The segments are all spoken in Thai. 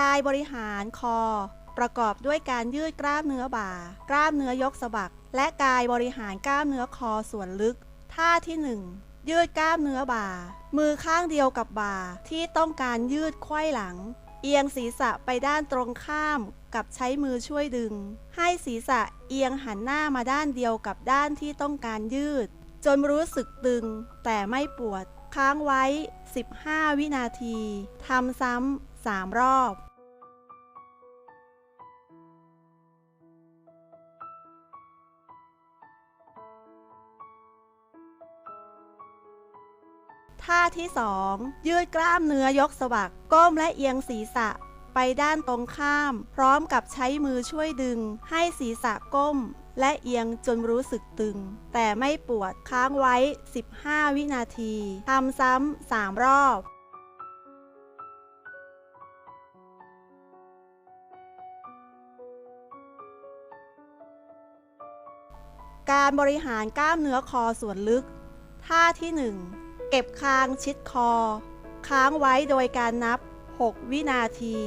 กายบริหารคอ ประกอบด้วยการยืดกล้ามเนื้อบ่า กล้ามเนื้อยกสะบัก และกายบริหารกล้ามเนื้อคอส่วนลึก ท่าที่ 1 ยืดกล้ามเนื้อบ่า มือข้างเดียวกับบ่าที่ต้องการยืดไขว้หลัง เอียงศีรษะไปด้านตรงข้ามกับใช้มือช่วยดึง ให้ศีรษะเอียงหันหน้ามาด้านเดียวกับด้านที่ต้องการยืด จนรู้สึกตึงแต่ไม่ปวด ค้างไว้ 15 วินาทีทำซ้ำ 3 รอบ ท่าที่ 2 ยืดกล้ามเนื้อยกสะบักก้มและเอียงศีรษะไปด้านตรงข้าม พร้อมกับใช้มือช่วยดึง ให้ศีรษะก้ม และเอียงจนรู้สึกตึง แต่ไม่ปวดค้างไว้ 15 วินาทีทำซ้ำ 3 รอบ การบริหารกล้ามเนื้อคอส่วนลึก ท่าที่ 1 เก็บคางชิดคอ ค้างไว้โดยการนับ 6 วินาที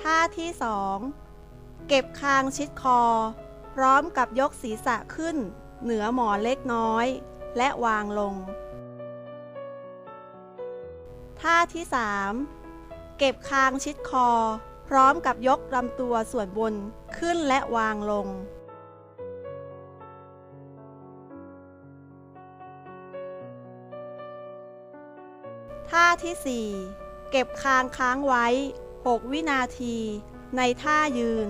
ท่าที่ 2 เก็บคางชิดคอ พร้อมกับยกศีรษะขึ้น เหนือหมอนเล็กน้อย และวางลง ท่าที่ 3 เก็บคางชิดคอ พร้อมกับยกลำตัวส่วนบนขึ้นและวางลง ท่าที่ 4 เก็บคางค้างไว้ 6 วินาที ในท่ายืน